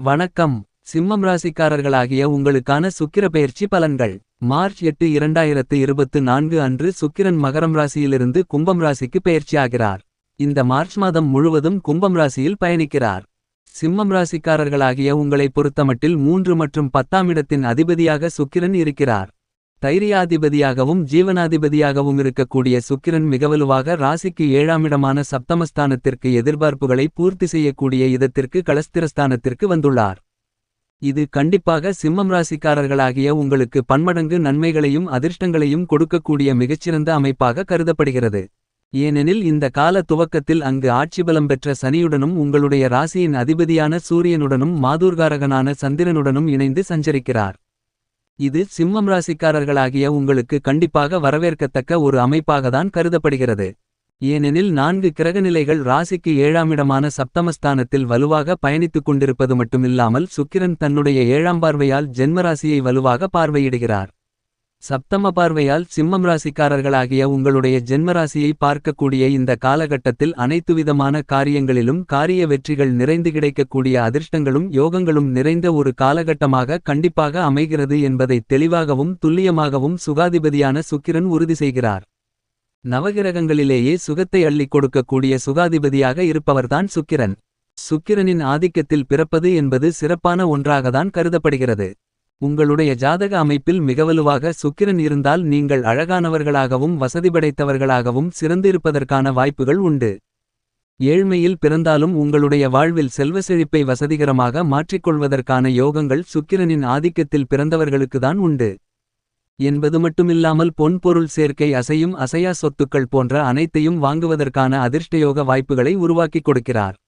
வணக்கம். சிம்மம் ராசிக்காரர்களாகிய உங்களுக்கான சுக்கிர பெயர்ச்சி பலன்கள். மார்ச் எட்டு இரண்டாயிரத்து இருபத்து நான்கு அன்று சுக்கிரன் மகரம் ராசியிலிருந்து கும்பம் ராசிக்கு பெயர்ச்சியாகிறார் இந்த மார்ச் மாதம் முழுவதும் கும்பம் ராசியில் பயணிக்கிறார். சிம்மம் ராசிக்காரர்களாகிய உங்களைப் பொறுத்தமட்டில் மூன்று மற்றும் பத்தாம் இடத்தின் அதிபதியாக சுக்கிரன் இருக்கிறார். தைரியாதிபதியாகவும் ஜீவனாதிபதியாகவும் இருக்கக்கூடிய சுக்கிரன் மிகவலுவாக ராசிக்கு ஏழாமிடமான சப்தமஸ்தானத்திற்கு எதிர்பார்ப்புகளை பூர்த்தி செய்யக்கூடிய இதத்திற்கு களஸ்திரஸ்தானத்திற்கு வந்துள்ளார். இது கண்டிப்பாக சிம்மம் ராசிக்காரர்களாகிய உங்களுக்கு பன்மடங்கு நன்மைகளையும் அதிர்ஷ்டங்களையும் கொடுக்கக்கூடிய மிகச்சிறந்த அமைப்பாக கருதப்படுகிறது. ஏனெனில் இந்த கால துவக்கத்தில் அங்கு ஆட்சிபலம் பெற்ற சனியுடனும் உங்களுடைய ராசியின் அதிபதியான சூரியனுடனும் மாதூர்காரகனான சந்திரனுடனும் இணைந்து சஞ்சரிக்கிறார். இது சிம்மம் ராசிக்காரர்களாகிய உங்களுக்கு கண்டிப்பாக வரவேற்கத்தக்க ஒரு அமைப்பாகத்தான் கருதப்படுகிறது. ஏனெனில் நான்கு கிரகநிலைகள் ராசிக்கு ஏழாமிடமான சப்தமஸ்தானத்தில் வலுவாக பயணித்துக் கொண்டிருப்பது மட்டுமில்லாமல் சுக்கிரன் தன்னுடைய ஏழாம் பார்வையால் ஜென்மராசியை வலுவாக பார்வையிடுகிறார். சப்தம பார்வையால் சிம்மம் ராசிக்காரர்களாகிய உங்களுடைய ஜென்மராசியை பார்க்கக்கூடிய இந்த காலகட்டத்தில் அனைத்துவிதமான காரியங்களிலும் காரிய வெற்றிகள் நிறைந்து கிடைக்கக்கூடிய அதிர்ஷ்டங்களும் யோகங்களும் நிறைந்த ஒரு காலகட்டமாக கண்டிப்பாக அமைகிறது என்பதை தெளிவாகவும் துல்லியமாகவும் சுகாதிபதியான சுக்கிரன் உறுதி செய்கிறார். நவகிரகங்களிலேயே சுகத்தை அள்ளிக் கொடுக்கக்கூடிய சுகாதிபதியாக இருப்பவர்தான் சுக்கிரன். சுக்கிரனின் ஆதிக்கத்தில் பிறப்பது என்பது சிறப்பான ஒன்றாகத்தான் கருதப்படுகிறது. உங்களுடைய ஜாதக அமைப்பில் மிகவலுவாக சுக்கிரன் இருந்தால் நீங்கள் அழகானவர்களாகவும் வசதி படைத்தவர்களாகவும் சிறந்திருப்பதற்கான வாய்ப்புகள் உண்டு. ஏழ்மையில் பிறந்தாலும் உங்களுடைய வாழ்வில் செல்வ செழிப்பை வசதிகரமாக மாற்றிக்கொள்வதற்கான யோகங்கள் சுக்கிரனின் ஆதிக்கத்தில் பிறந்தவர்களுக்குதான் உண்டு. என்பது மட்டுமில்லாமல் பொன்பொருள் சேர்க்கை அசையும் அசையா சொத்துக்கள் போன்ற அனைத்தையும் வாங்குவதற்கான அதிர்ஷ்டயோக வாய்ப்புகளை உருவாக்கிக் கொடுக்கிறார்.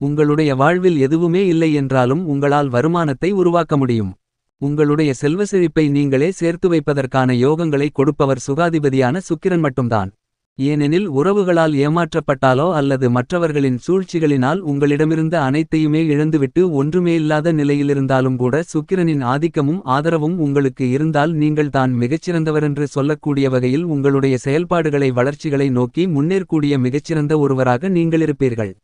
உங்களுடைய வாழ்வில் எதுவுமே இல்லை என்றாலும் உங்களால் வருமானத்தை உருவாக்க முடியும். உங்களுடைய செல்வசெழிப்பை நீங்களே சேர்த்து வைப்பதற்கான யோகங்களை கொடுப்பவர் சுகாதிபதியான சுக்கிரன் மட்டும்தான். ஏனெனில் உறவுகளால் ஏமாற்றப்பட்டாலோ அல்லது மற்றவர்களின் சூழ்ச்சிகளினால் உங்களிடமிருந்த அனைத்தையுமே இழந்துவிட்டு ஒன்றுமே இல்லாத நிலையிலிருந்தாலும் கூட சுக்கிரனின் ஆதிக்கமும் ஆதரவும் உங்களுக்கு இருந்தால் நீங்கள் தான் மிகச்சிறந்தவரென்று சொல்லக்கூடிய வகையில் உங்களுடைய செயல்பாடுகளை வளர்ச்சிகளை நோக்கி முன்னேறக்கூடிய மிகச்சிறந்த ஒருவராக நீங்களிருப்பீர்கள்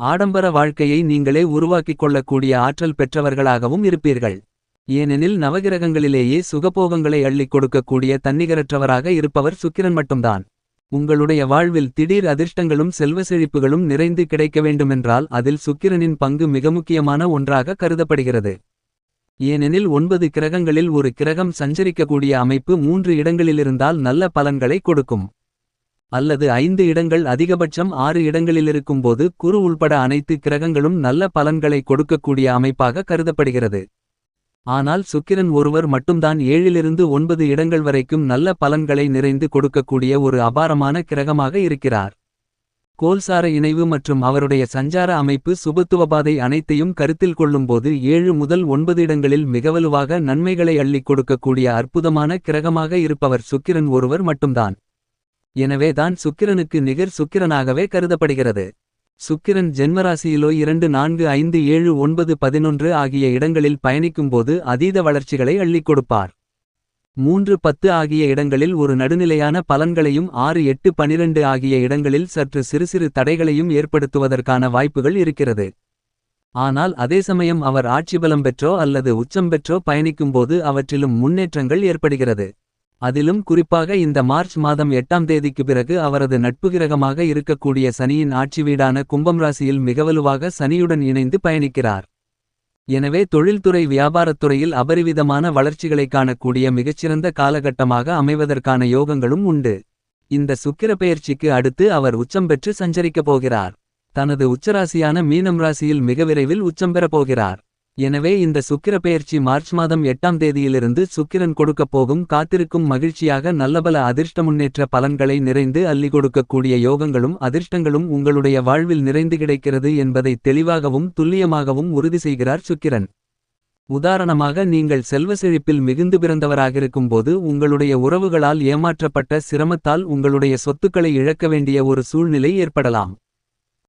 ஆடம்பர வாழ்க்கையை நீங்களே உருவாக்கிக் கொள்ளக்கூடிய ஆற்றல் பெற்றவர்களாகவும் இருப்பீர்கள். ஏனெனில் நவகிரகங்களிலேயே சுகபோகங்களை அள்ளிக் கொடுக்கக்கூடிய தன்னிகரற்றவராக இருப்பவர் சுக்கிரன் மட்டும்தான். உங்களுடைய வாழ்வில் திடீர் அதிர்ஷ்டங்களும் செல்வ செழிப்புகளும் நிறைந்து கிடைக்க வேண்டுமென்றால் அதில் சுக்கிரனின் பங்கு மிக முக்கியமான ஒன்றாக கருதப்படுகிறது. ஏனெனில் ஒன்பது கிரகங்களில் ஒரு கிரகம் சஞ்சரிக்கக்கூடிய அமைப்பு மூன்று இடங்களிலிருந்தால் நல்ல பலன்களை கொடுக்கும். அல்லது ஐந்து இடங்கள் அதிகபட்சம் ஆறு இடங்களிலிருக்கும்போது குரு உள்பட அனைத்து கிரகங்களும் நல்ல பலன்களை கொடுக்கக்கூடிய அமைப்பாக கருதப்படுகிறது. ஆனால் சுக்கிரன் ஒருவர் மட்டும்தான் ஏழிலிருந்து ஒன்பது இடங்கள் வரைக்கும் நல்ல பலன்களை நிறைந்து கொடுக்கக்கூடிய ஒரு அபாரமான கிரகமாக இருக்கிறார். கோல்சார இணைவு மற்றும் அவருடைய சஞ்சார அமைப்பு சுபத்துவபாதை அனைத்தையும் கருத்தில் கொள்ளும்போது ஏழு முதல் ஒன்பது இடங்களில் மிகவலுவாக நன்மைகளை அள்ளிக் கொடுக்கக்கூடிய அற்புதமான கிரகமாக இருப்பவர் சுக்கிரன் ஒருவர் மட்டும்தான். எனவே தான் சுக்கிரனுக்கு நிகர் சுக்கிரனாகவே கருதப்படுகிறது. சுக்கிரன் ஜென்மராசியிலோ இரண்டு நான்கு ஐந்து ஏழு ஒன்பது பதினொன்று ஆகிய இடங்களில் பயணிக்கும்போது அதீத வளர்ச்சிகளை அள்ளிக் கொடுப்பார். மூன்று பத்து ஆகிய இடங்களில் ஒரு நடுநிலையான பலன்களையும் ஆறு எட்டு பனிரெண்டு ஆகிய இடங்களில் சற்று சிறு சிறு தடைகளையும் ஏற்படுத்துவதற்கான வாய்ப்புகள் இருக்கிறது. ஆனால் அதே சமயம் அவர் ஆட்சிபலம் பெற்றோ அல்லது உச்சம் பெற்றோ பயணிக்கும்போது அவற்றிலும் முன்னேற்றங்கள் ஏற்படுகிறது. அதிலும் குறிப்பாக இந்த மார்ச் மாதம் எட்டாம் தேதிக்கு பிறகு அவரது நட்புகிரகமாக இருக்கக்கூடிய சனியின் ஆட்சி வீடான கும்பம் ராசியில் மிகவலுவாக சனியுடன் இணைந்து பயணிக்கிறார். எனவே தொழில்துறை வியாபாரத்துறையில் அபரிவிதமான வளர்ச்சிகளை காணக்கூடிய மிகச்சிறந்த காலகட்டமாக அமைவதற்கான யோகங்களும் உண்டு. இந்த சுக்கிர பெயர்ச்சிக்கு அடுத்து அவர் உச்சம் பெற்று சஞ்சரிக்கப் போகிறார். தனது உச்சராசியான மீனம் ராசியில் மிக விரைவில் உச்சம் பெறப் போகிறார். எனவே இந்த சுக்கிர பெயர்ச்சி மார்ச் மாதம் எட்டாம் தேதியிலிருந்து சுக்கிரன் கொடுக்கப் போகும் காத்திருக்கும் மகிழ்ச்சியாக நல்லபல அதிர்ஷ்ட முன்னேற்ற பலன்களை நிறைந்து அள்ளி கொடுக்கக்கூடிய யோகங்களும் அதிர்ஷ்டங்களும் உங்களுடைய வாழ்வில் நிறைந்து கிடைக்கிறது என்பதை தெளிவாகவும் துல்லியமாகவும் உறுதி செய்கிறார் சுக்கிரன். உதாரணமாக நீங்கள் செல்வ செழிப்பில் மிகுந்து பிறந்தவராகிருக்கும்போது உங்களுடைய உறவுகளால் ஏமாற்றப்பட்ட சிரமத்தால் உங்களுடைய சொத்துக்களை இழக்க வேண்டிய ஒரு சூழ்நிலை ஏற்படலாம்.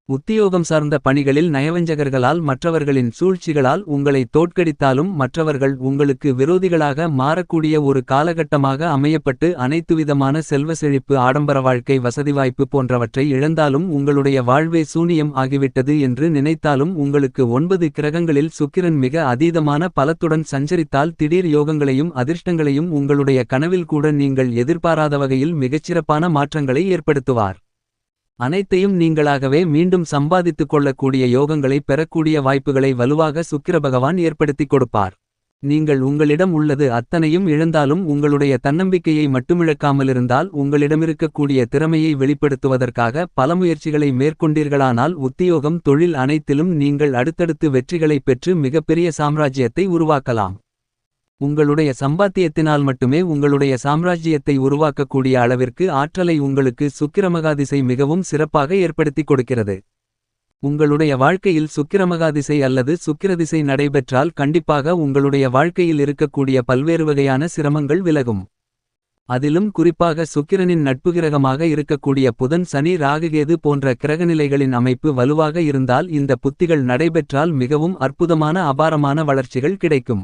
உத்தியோகம் சார்ந்த பணிகளில் நயவஞ்சகர்களால் மற்றவர்களின் சூழ்ச்சிகளால் உங்களை தோற்கடித்தாலும் மற்றவர்கள் உங்களுக்கு விரோதிகளாக மாறக்கூடிய ஒரு காலகட்டமாக அமையப்பட்டு அனைத்துவிதமான செல்வ செழிப்பு ஆடம்பர வாழ்க்கை வசதி வாய்ப்பு போன்றவற்றை இழந்தாலும் உங்களுடைய வாழ்வே சூனியம் ஆகிவிட்டது என்று நினைத்தாலும் உங்களுக்கு ஒன்பது கிரகங்களில் சுக்கிரன் மிக அதீதமான பலத்துடன் சஞ்சரித்தால் திடீர் யோகங்களையும் அதிர்ஷ்டங்களையும் உங்களுடைய கனவில் கூட நீங்கள் எதிர்பாராத வகையில் மிகச்சிறப்பான மாற்றங்களை ஏற்படுத்துவார். அனைத்தையும் நீங்களாகவே மீண்டும் சம்பாதித்துக் கொள்ளக்கூடிய யோகங்களை பெறக்கூடிய வாய்ப்புகளை வலுவாக சுக்கிர பகவான் ஏற்படுத்திக் கொடுப்பார். நீங்கள் உங்களிடம் உள்ளது அத்தனையும் இழந்தாலும் உங்களுடைய தன்னம்பிக்கையை மட்டுமிழக்காமலிருந்தால் உங்களிடமிருக்கக்கூடிய திறமையை வெளிப்படுத்துவதற்காக பல முயற்சிகளை மேற்கொண்டீர்களானால் உத்தியோகம் தொழில் அனைத்திலும் நீங்கள் அடுத்தடுத்து வெற்றிகளைப் பெற்று மிகப்பெரிய சாம்ராஜ்யத்தை உருவாக்கலாம். உங்களுடைய சம்பாத்தியத்தினால் மட்டுமே உங்களுடைய சாம்ராஜ்யத்தை உருவாக்கக்கூடிய அளவிற்கு ஆற்றலை உங்களுக்கு சுக்கிரமகாதிசை மிகவும் சிறப்பாக ஏற்படுத்திக் கொடுக்கிறது. உங்களுடைய வாழ்க்கையில் சுக்கிரமகாதிசை அல்லது சுக்கிரதிசை நடைபெற்றால் கண்டிப்பாக உங்களுடைய வாழ்க்கையில் இருக்கக்கூடிய பல்வேறு வகையான சிரமங்கள் விலகும். அதிலும் குறிப்பாக சுக்கிரனின் நட்பு கிரகமாக இருக்கக்கூடிய புதன் சனி ராகுகேது போன்ற கிரகநிலைகளின் அமைப்பு வலுவாக இருந்தால் இந்த புத்திகள் நடைபெற்றால் மிகவும் அற்புதமான அபாரமான வளர்ச்சிகள் கிடைக்கும்.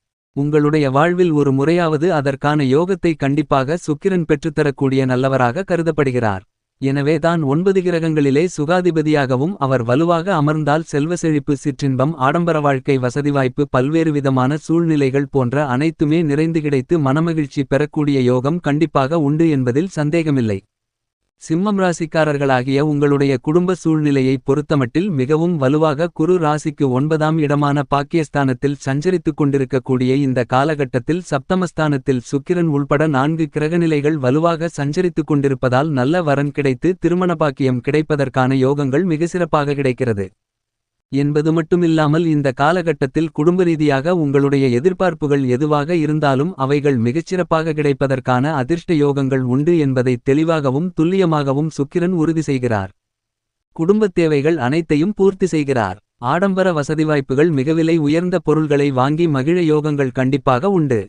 உங்களுடைய வாழ்வில் ஒரு முறையாவது அதற்கான யோகத்தை கண்டிப்பாக சுக்கிரன் பெற்றுத்தரக்கூடிய நல்லவராக கருதப்படுகிறார். எனவே தான் ஒன்பது கிரகங்களிலே சுகாதிபதியாகவும் அவர் வலுவாக அமர்ந்தால் செல்வ செழிப்பு சிற்றின்பம் ஆடம்பர வாழ்க்கை வசதி வாய்ப்பு பல்வேறு விதமான சூழ்நிலைகள் போன்ற அனைத்துமே நிறைந்து கிடைத்து மனமகிழ்ச்சி பெறக்கூடிய யோகம் கண்டிப்பாக உண்டு என்பதில் சந்தேகமில்லை. சிம்மம் ராசிக்காரர்களாகிய உங்களுடைய குடும்ப சூழ்நிலையை பொறுத்தமட்டில் மிகவும் வலுவாக குரு ராசிக்கு ஒன்பதாம் இடமான பாக்கியஸ்தானத்தில் சஞ்சரித்துக் கொண்டிருக்கக்கூடிய இந்த காலகட்டத்தில் சப்தமஸ்தானத்தில் சுக்கிரன் உள்பட நான்கு கிரகநிலைகள் வலுவாக சஞ்சரித்துக் கொண்டிருப்பதால் நல்ல வரன் கிடைத்து திருமண பாக்கியம் கிடைப்பதற்கான யோகங்கள் மிக சிறப்பாக கிடைக்கிறது. என்பது மட்டுமில்லாமல் இந்த காலகட்டத்தில் குடும்ப ரீதியாக உங்களுடைய எதிர்பார்ப்புகள் எதுவாக இருந்தாலும் அவைகள் மிகச்சிறப்பாக கிடைப்பதற்கான அதிர்ஷ்ட யோகங்கள் உண்டு என்பதை தெளிவாகவும் துல்லியமாகவும் சுக்கிரன் உறுதி செய்கிறார். குடும்பத் தேவைகள் அனைத்தையும் பூர்த்தி செய்கிறார். ஆடம்பர வசதி வாய்ப்புகள் மிக விலை உயர்ந்த பொருள்களை வாங்கி மகிழ யோகங்கள் கண்டிப்பாக உண்டு.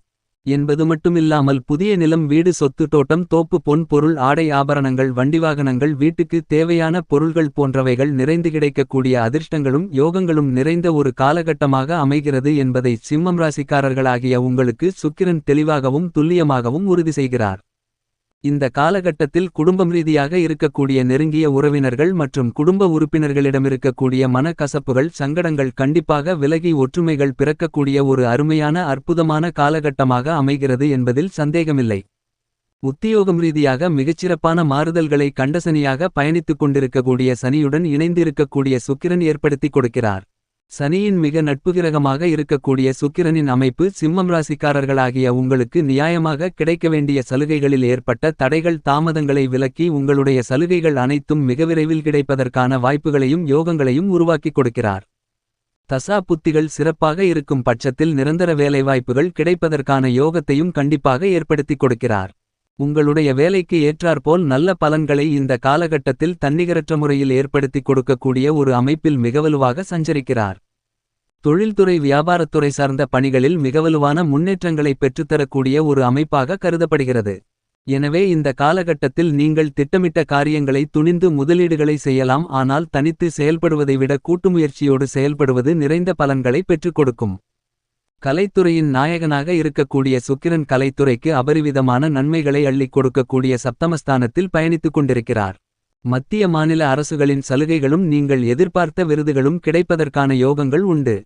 என்பது மட்டுமில்லாமல் புதிய நிலம் வீடு சொத்து தோட்டம் தோப்பு பொன் பொருள் ஆடை ஆபரணங்கள் வண்டிவாகனங்கள் வீட்டுக்கு தேவையான பொருள்கள் போன்றவைகள் நிறைந்து கிடைக்கக்கூடிய அதிர்ஷ்டங்களும் யோகங்களும் நிறைந்த ஒரு காலகட்டமாக அமைகிறது என்பதை சிம்மம் ராசிக்காரர்களாகிய உங்களுக்கு சுக்கிரன் தெளிவாகவும் துல்லியமாகவும் உறுதி செய்கிறார். இந்த காலகட்டத்தில் குடும்பம் ரீதியாக இருக்கக்கூடிய நெருங்கிய உறவினர்கள் மற்றும் குடும்ப உறுப்பினர்களிடமிருக்கக்கூடிய மன கசப்புகள் சங்கடங்கள் கண்டிப்பாக விலகி ஒற்றுமைகள் பிறக்கக்கூடிய ஒரு அருமையான அற்புதமான காலகட்டமாக அமைகிறது என்பதில் சந்தேகமில்லை. உத்தியோகம் ரீதியாக மிகச்சிறப்பான மாறுதல்களை கண்டசனியாக பயணித்துக் கொண்டிருக்கக்கூடிய சனியுடன் இணைந்திருக்கக்கூடிய சுக்கிரன் ஏற்படுத்திக் கொடுக்கிறார். சனியின் மிக நட்புகிரகமாக இருக்கக்கூடிய சுக்கிரனின் அமைப்பு சிம்மம் ராசிக்காரர்களாகிய உங்களுக்கு நியாயமாக கிடைக்க வேண்டிய சலுகைகளில் ஏற்பட்ட தடைகள் தாமதங்களை விலக்கி உங்களுடைய சலுகைகள் அனைத்தும் மிக விரைவில் கிடைப்பதற்கான வாய்ப்புகளையும் யோகங்களையும் உருவாக்கிக் கொடுக்கிறார். தசா புத்திகள் சிறப்பாக இருக்கும் பட்சத்தில் நிரந்தர வேலைவாய்ப்புகள் கிடைப்பதற்கான யோகத்தையும் கண்டிப்பாக ஏற்படுத்திக் கொடுக்கிறார். உங்களுடைய வேலைக்கு ஏற்றாற்போல் நல்ல பலன்களை இந்த காலகட்டத்தில் தன்னிகரற்ற முறையில் ஏற்படுத்திக் கொடுக்கக்கூடிய ஒரு அமைப்பில் மிகவலுவாக சஞ்சரிக்கிறார். தொழில்துறை வியாபாரத்துறை சார்ந்த பணிகளில் மிகவலுவான முன்னேற்றங்களை பெற்றுத்தரக்கூடிய ஒரு அமைப்பாக கருதப்படுகிறது. எனவே இந்த காலகட்டத்தில் நீங்கள் திட்டமிட்ட காரியங்களை துணிந்து முதலீடுகளை செய்யலாம் ஆனால் தனித்து செயல்படுவதை விட கூட்டுமுயற்சியோடு செயல்படுவது நிறைந்த பலன்களை பெற்றுக் கொடுக்கும். கலைத்துறையின் நாயகனாக இருக்கக்கூடிய சுக்கிரன் கலைத்துறைக்கு அபரிவிதமான நன்மைகளை அள்ளிக் கொடுக்கக்கூடிய சப்தமஸ்தானத்தில் பயணித்துக் கொண்டிருக்கிறார். மத்திய மாநில அரசுகளின் சலுகைகளும் நீங்கள் எதிர்பார்த்த விருதுகளும் கிடைப்பதற்கான யோகங்கள் உண்டு.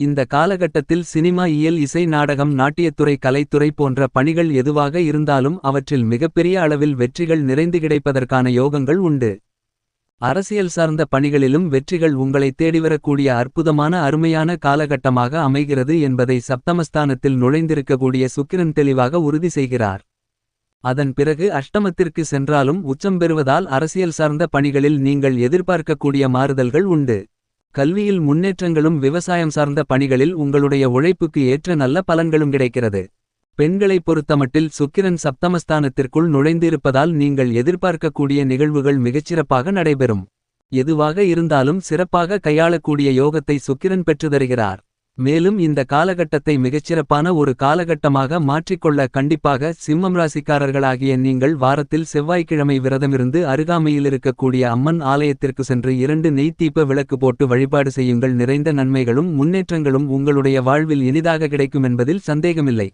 இந்த காலகட்டத்தில் சினிமா இயல் இசை நாடகம் நாட்டியத்துறை கலைத்துறை போன்ற பணிகள் எதுவாக இருந்தாலும் அவற்றில் மிகப்பெரிய அளவில் வெற்றிகள் நிறைந்து கிடைப்பதற்கான யோகங்கள் உண்டு. அரசியல் சார்ந்த பணிகளிலும் வெற்றிகள் உங்களை தேடிவரக்கூடிய அற்புதமான அருமையான காலகட்டமாக அமைகிறது என்பதை சப்தமஸ்தானத்தில் நுழைந்திருக்கக்கூடிய சுக்கிரன் தெளிவாக உறுதி செய்கிறார். அதன் பிறகு அஷ்டமத்திற்கு சென்றாலும் உச்சம் பெறுவதால் அரசியல் சார்ந்த பணிகளில் நீங்கள் எதிர்பார்க்கக்கூடிய மாறுதல்கள் உண்டு. கல்வியில் முன்னேற்றங்களும் விவசாயம் சார்ந்த பணிகளில் உங்களுடைய உழைப்புக்கு ஏற்ற நல்ல பலன்களும் கிடைக்கிறது. பெண்களைப் பொறுத்தமட்டில் சுக்கிரன் சப்தமஸ்தானத்திற்குள் நுழைந்திருப்பதால் நீங்கள் எதிர்பார்க்கக்கூடிய நிகழ்வுகள் மிகச்சிறப்பாக நடைபெறும். எதுவாக இருந்தாலும் சிறப்பாக கையாளக்கூடிய யோகத்தை சுக்கிரன் பெற்றுதருகிறார் மேலும் இந்த காலகட்டத்தை மிகச்சிறப்பான ஒரு காலகட்டமாக மாற்றிக்கொள்ள கண்டிப்பாக சிம்மம் ராசிக்காரர்களாகிய நீங்கள் வாரத்தில் செவ்வாய்க்கிழமை விரதமிருந்து அருகாமையில் இருக்கக்கூடிய அம்மன் ஆலயத்திற்கு சென்று இரண்டு நெய் விளக்கு போட்டு வழிபாடு செய்யுங்கள். நிறைந்த நன்மைகளும் முன்னேற்றங்களும் உங்களுடைய வாழ்வில் இனிதாக கிடைக்கும் என்பதில் சந்தேகமில்லை.